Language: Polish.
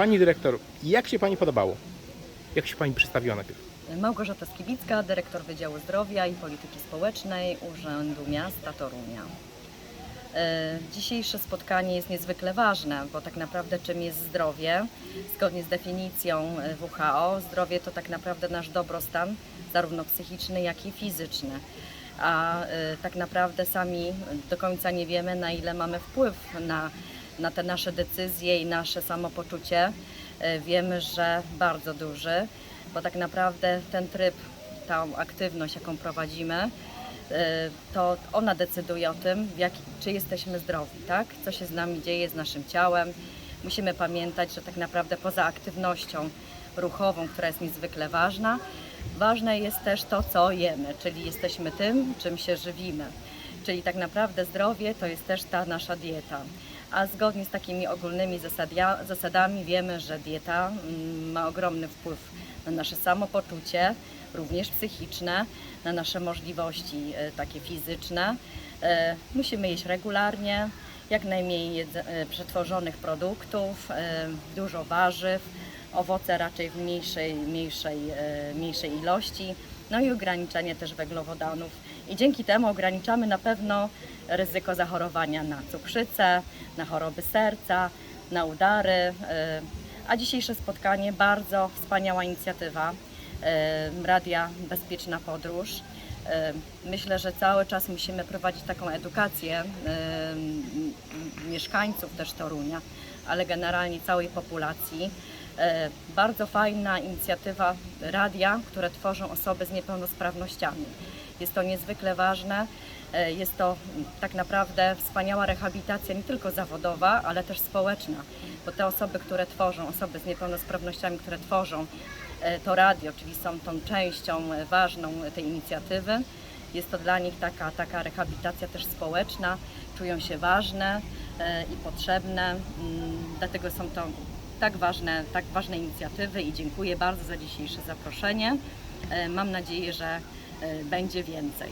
Pani dyrektor, jak się Pani podobało? Jak się Pani przedstawiła najpierw? Małgorzata Skibicka, dyrektor Wydziału Zdrowia i Polityki Społecznej Urzędu Miasta Torunia. E, Dzisiejsze spotkanie jest niezwykle ważne, bo tak naprawdę czym jest zdrowie? Zgodnie z definicją e, WHO, zdrowie to tak naprawdę nasz dobrostan, zarówno psychiczny, jak i fizyczny. A e, tak naprawdę sami do końca nie wiemy, na ile mamy wpływ na, na te nasze decyzje i nasze samopoczucie. E, Wiemy, że bardzo duży, bo tak naprawdę ten tryb, tą aktywność, jaką prowadzimy, y, to ona decyduje o tym, jak, czy jesteśmy zdrowi, tak? Co się z nami dzieje, z naszym ciałem. Musimy pamiętać, że tak naprawdę poza aktywnością ruchową, która jest niezwykle ważna, ważne jest też to, co jemy, czyli jesteśmy tym, czym się żywimy. Czyli tak naprawdę zdrowie to jest też ta nasza dieta. A zgodnie z takimi ogólnymi zasadia, zasadami wiemy, że dieta mm, ma ogromny wpływ na nasze samopoczucie, również psychiczne, na nasze możliwości e, takie fizyczne. E, Musimy jeść regularnie, jak najmniej e, przetworzonych produktów, dużo warzyw, owoce raczej w mniejszej, mniejszej, mniejszej ilości, no i ograniczenie też węglowodanów. I dzięki temu ograniczamy na pewno ryzyko zachorowania na cukrzycę, na choroby serca, na udary. e, A dzisiejsze spotkanie bardzo wspaniała inicjatywa e, Radia Bezpieczna Podróż. E, Myślę, że cały czas musimy prowadzić taką edukację mieszkańców też Torunia, ale generalnie całej populacji. E, Bardzo fajna inicjatywa radia, które tworzą osoby z niepełnosprawnościami. Jest to niezwykle ważne. E, Jest to tak naprawdę wspaniała rehabilitacja nie tylko zawodowa, ale też społeczna, bo te osoby, które tworzą, osoby z niepełnosprawnościami, które tworzą e, to radio, czyli są tą częścią ważną tej inicjatywy. Jest to dla nich taka, taka rehabilitacja też społeczna, czują się ważne i potrzebne, mm, dlatego są to tak ważne, tak ważne inicjatywy i dziękuję bardzo za dzisiejsze zaproszenie. E, Mam nadzieję, że e, będzie więcej.